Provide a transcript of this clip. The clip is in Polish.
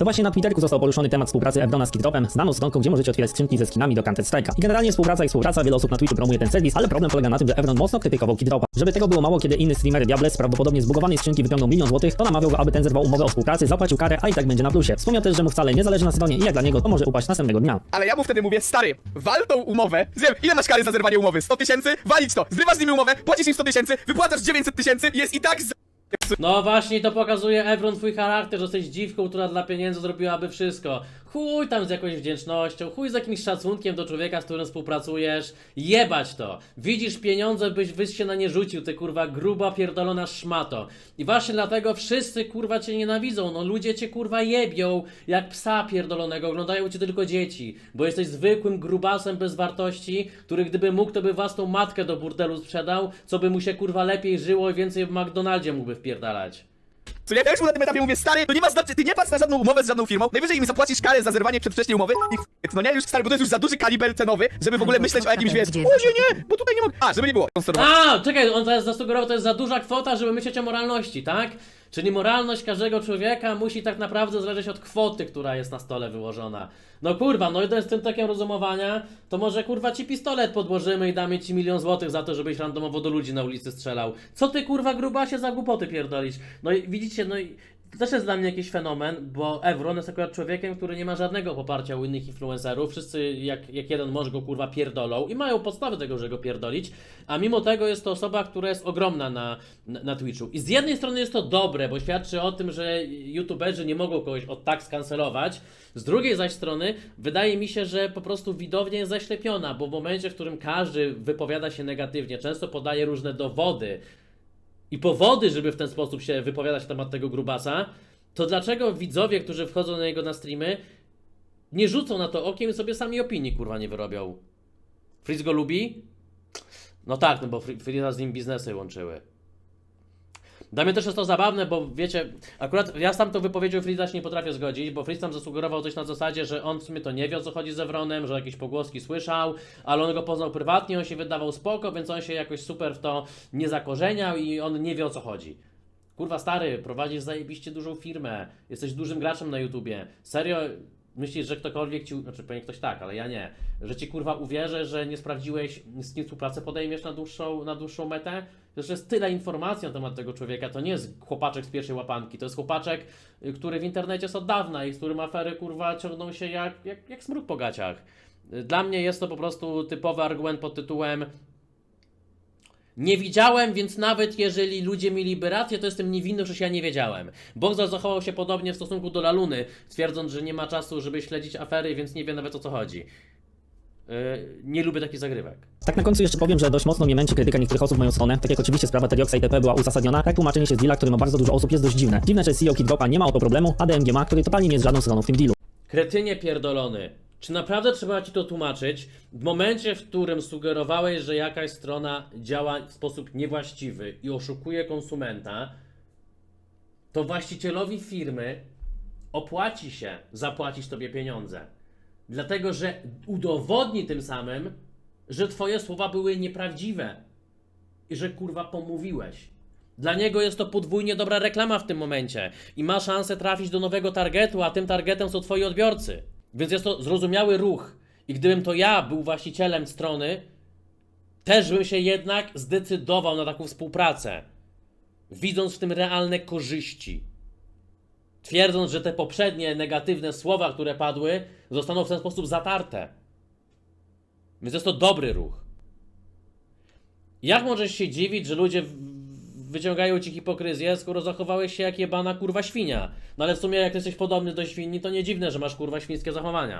To właśnie na Twitterku został poruszony temat współpracy Evrona z Kidropem, znaną stronką, gdzie możecie otwierać skrzynki ze skinami do Counter Strike'a. I generalnie współpraca i współpraca, wiele osób na Twitchu promuje ten serwis, ale problem polega na tym, że Evron mocno krytykował Kidropa. Żeby tego było mało, kiedy inny streamer Diables prawdopodobnie z bugowanej skrzynki wyciągnął milion złotych, to namawiał go, aby ten zerwał umowę o współpracy, zapłacił karę, a i tak będzie na plusie. Wspomniał też, że mu wcale nie zależy na stronie i jak dla niego to może upaść następnego dnia. Ale ja mu wtedy mówię, stary, wal tą umowę. Wiem, ile masz kary za zerwanie umowy? 100 tysięcy? Walić to. Zrywasz z nimi umowę, płacisz im 100 tysięcy, wypłacasz 900 tysięcy, jest i tak z... No właśnie to pokazuje Evron twój charakter, że jesteś dziwką, która dla pieniędzy zrobiłaby wszystko. Chuj tam z jakąś wdzięcznością, chuj z jakimś szacunkiem do człowieka, z którym współpracujesz. Jebać to. Widzisz pieniądze, byś byś się na nie rzucił, ty kurwa gruba pierdolona szmato. I właśnie dlatego wszyscy kurwa cię nienawidzą. No ludzie cię kurwa jebią jak psa pierdolonego, oglądają cię tylko dzieci. Bo jesteś zwykłym grubasem bez wartości, który gdyby mógł, to by własną matkę do burdelu sprzedał, co by mu się kurwa lepiej żyło i więcej w McDonaldzie mógłby wpierdalać. Co ja też mu na tym etapie mówię, stary, to nie ma znaczenia, ty nie patrz na żadną umowę z żadną firmą, najwyżej im zapłacisz karę za zerwanie przedwcześnie umowy i ch... no nie, już stary, bo to jest już za duży kaliber cenowy, żeby w ogóle myśleć o jakimś, wiesz, o nie, nie, bo tutaj nie mogę, a, żeby nie było. A, czekaj, on teraz zasugerował, to jest za duża kwota, żeby myśleć o moralności, tak? Czyli moralność każdego człowieka musi tak naprawdę zależeć od kwoty, która jest na stole wyłożona. No kurwa, no idąc tym tokiem rozumowania, to może kurwa ci pistolet podłożymy i damy ci milion złotych za to, żebyś randomowo do ludzi na ulicy strzelał. Co ty kurwa grubasie za głupoty pierdolić? No i widzicie, no i to też jest dla mnie jakiś fenomen, bo Evron jest akurat człowiekiem, który nie ma żadnego poparcia u innych influencerów. Wszyscy jak, jak jeden może go kurwa pierdolą i mają podstawy tego, że go pierdolić, a mimo tego jest to osoba, która jest ogromna na, na, na Twitchu. I z jednej strony jest to dobre, bo świadczy o tym, że youtuberzy nie mogą kogoś od tak skancelować. Z drugiej zaś strony wydaje mi się, że po prostu widownia jest zaślepiona, bo w momencie, w którym każdy wypowiada się negatywnie, często podaje różne dowody, i powody, żeby w ten sposób się wypowiadać na temat tego grubasa, to dlaczego widzowie, którzy wchodzą na jego na streamy, nie rzucą na to okiem i sobie sami opinii kurwa nie wyrobią? Fritz go lubi? No tak, no bo Fri- Fritza z nim biznesy łączyły. Dla mnie też jest to zabawne, bo wiecie, akurat ja z tamtą wypowiedzią Fritza się nie potrafię zgodzić, bo Fritz tam zasugerował coś na zasadzie, że on w sumie to nie wie o co chodzi z Evronem, że jakieś pogłoski słyszał, ale on go poznał prywatnie, on się wydawał spoko, więc on się jakoś super w to nie zakorzeniał i on nie wie o co chodzi. Kurwa stary, prowadzisz zajebiście dużą firmę, jesteś dużym graczem na YouTubie. Serio, myślisz, że ktokolwiek ci, znaczy pewnie ktoś tak, ale ja nie, że ci kurwa uwierzę, że nie sprawdziłeś, z kim współpracę podejmiesz na dłuższą, na dłuższą metę? Zresztą jest tyle informacji na temat tego człowieka, to nie jest chłopaczek z pierwszej łapanki, to jest chłopaczek, y, który w internecie jest od dawna i z którym afery kurwa ciągną się jak, jak, jak smród po gaciach. Y, Dla mnie jest to po prostu typowy argument pod tytułem nie widziałem, więc nawet jeżeli ludzie mieliby rację, to jestem niewinny, że ja nie wiedziałem. Bogdan zachował się podobnie w stosunku do Laluny, twierdząc, że nie ma czasu, żeby śledzić afery, więc nie wie nawet o co chodzi. Yy, nie lubię takich zagrywek. Tak na końcu jeszcze powiem, że dość mocno mnie męczy krytyka niektórych osób w moją stronę. Tak jak oczywiście sprawa Terioxa i TP była uzasadniona, tak tłumaczenie się z deala, który ma bardzo dużo osób jest dość dziwne. Dziwne, że CEO Kidropa nie ma o to problemu, a DMG ma, który totalnie nie jest żadną stroną w tym dealu. Kretynie pierdolony. Czy naprawdę trzeba ci to tłumaczyć? W momencie, w którym sugerowałeś, że jakaś strona działa w sposób niewłaściwy i oszukuje konsumenta, to właścicielowi firmy opłaci się zapłacić tobie pieniądze. Dlatego, że udowodni tym samym, że twoje słowa były nieprawdziwe i że kurwa pomówiłeś. Dla niego jest to podwójnie dobra reklama w tym momencie i ma szansę trafić do nowego targetu, a tym targetem są twoi odbiorcy. Więc jest to zrozumiały ruch. I gdybym to ja był właścicielem strony, też bym się jednak zdecydował na taką współpracę, widząc w tym realne korzyści. Twierdząc, że te poprzednie negatywne słowa, które padły, zostaną w ten sposób zatarte. Więc jest to dobry ruch. Jak możesz się dziwić, że ludzie wyciągają ci hipokryzję, skoro zachowałeś się jak jebana kurwa świnia? No ale w sumie jak jesteś podobny do świni, to nie dziwne, że masz kurwa świńskie zachowania.